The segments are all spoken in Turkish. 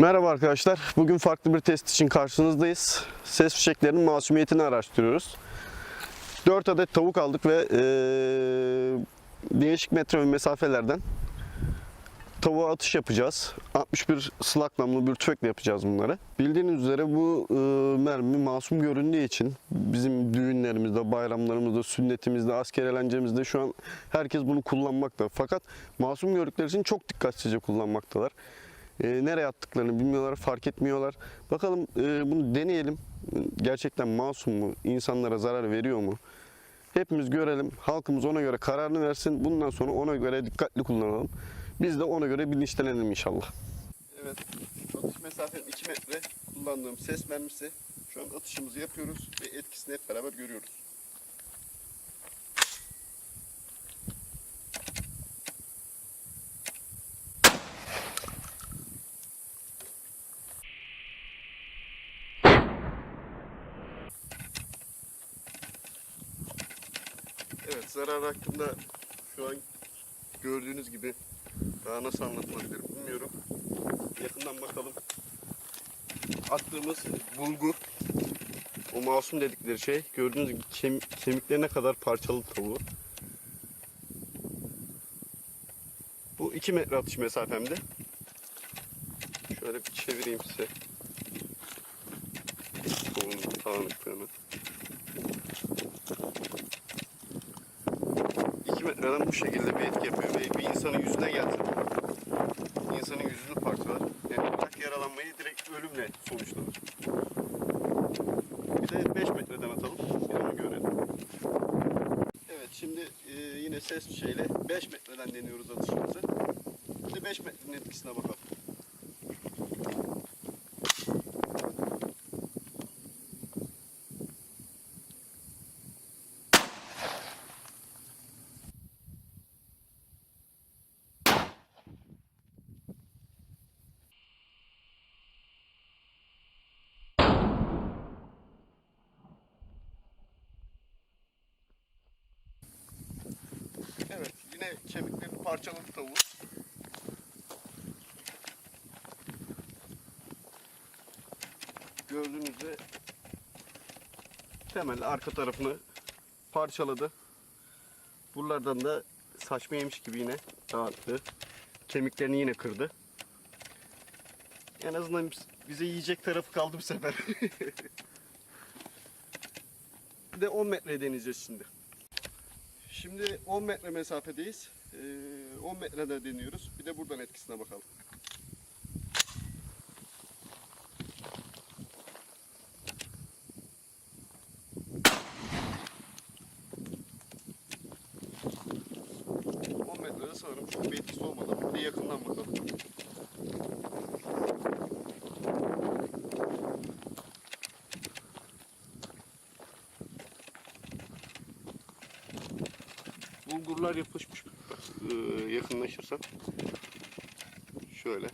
Merhaba arkadaşlar. Bugün farklı bir test için karşınızdayız. Ses fişeklerinin masumiyetini araştırıyoruz. 4 adet tavuk aldık ve eee, değişik metre ve mesafelerden tavuğa atış yapacağız. 61 slug namlu bir tüfekle yapacağız bunları. Bildiğiniz üzere bu eee, mermi masum göründüğü için bizim düğünlerimizde, bayramlarımızda, sünnetimizde, asker eğlencemizde şu an herkes bunu kullanmakta. Fakat masum gördükleri için çok dikkatsizce kullanmaktalar. E, nereye attıklarını bilmiyorlar, fark etmiyorlar. Bakalım e, bunu deneyelim. Gerçekten masum mu? İnsanlara zarar veriyor mu? Hepimiz görelim. Halkımız ona göre kararını versin. Bundan sonra ona göre dikkatli kullanalım. Biz de ona göre bilinçlenelim inşallah. Evet. Atış mesafem 2 metre. Kullandığım ses mermisi. Şu an atışımızı yapıyoruz ve etkisini hep beraber görüyoruz. Evet zarar hakkında şu an gördüğünüz gibi daha nasıl anlatılabilir bilmiyorum. Yakından bakalım. Attığımız bulgur o masum dedikleri şey gördüğünüz gibi kem, kemiklerine kadar parçalı tavuğu. Bu 2 metre atış mesafemde. Şöyle bir çevireyim size. Tavuğun dağınıklığını. 2 metreden bu şekilde bir etki yapıyor ve bir insanın yüzüne gelse insanın yüzünü parçalar. Yani bırak yaralanmayı direkt ölümle sonuçlanır. Bir de 5 metreden atalım. Bir onu görelim. Evet şimdi e, yine ses şeyle 5 metreden deniyoruz atışımızı. Bir de 5 metrenin etkisine bakalım. Yine kemikleri parçaladı tavuğu. Gördüğünüz üzere temel arka tarafını parçaladı. Buralardan da saçma yemiş gibi yine dağıttı. Kemiklerini yine kırdı. En azından biz- bize yiyecek tarafı kaldı bu sefer. bir de 10 metre deneyeceğiz şimdi. Şimdi 10 metre mesafedeyiz. Ee, 10 metrede deniyoruz. Bir de buradan etkisine bakalım. Sanırım çok bir etkisi olmadı bir de yakından bakalım. Bulgurlar yapışmış. Ee, yakınlaşırsam şöyle.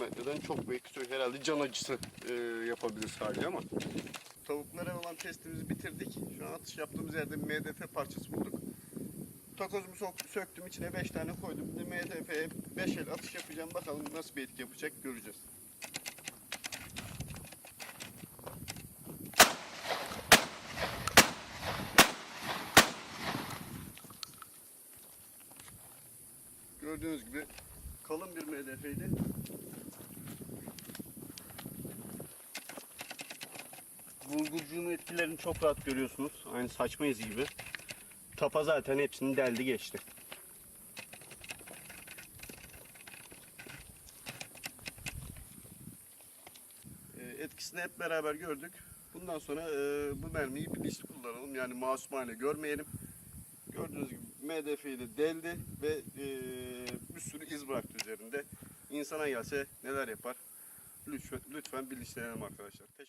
Metreden çok büyük tutuyor. Herhalde can acısı e, yapabilir sadece ama. Tavuklara olan testimizi bitirdik. Şu an atış yaptığımız yerde bir MDF parçası bulduk. Takozumu sok- söktüm içine 5 tane koydum. MDF'ye 5 el atış yapacağım. Bakalım nasıl bir etki yapacak göreceğiz. Gördüğünüz gibi kalın bir MDF'ydi. Bulgurcuğun etkilerini çok rahat görüyorsunuz. Aynı saçma izi gibi. Tapa zaten hepsini deldi geçti. Ee, Etkisini hep beraber gördük. Bundan sonra e, bu mermiyi bilinçli kullanalım. Yani masumane görmeyelim. De deldi ve e, bir sürü iz bıraktı üzerinde. İnsana gelse neler yapar? Lütfen, lütfen bilinçlenelim arkadaşlar. Teşekkür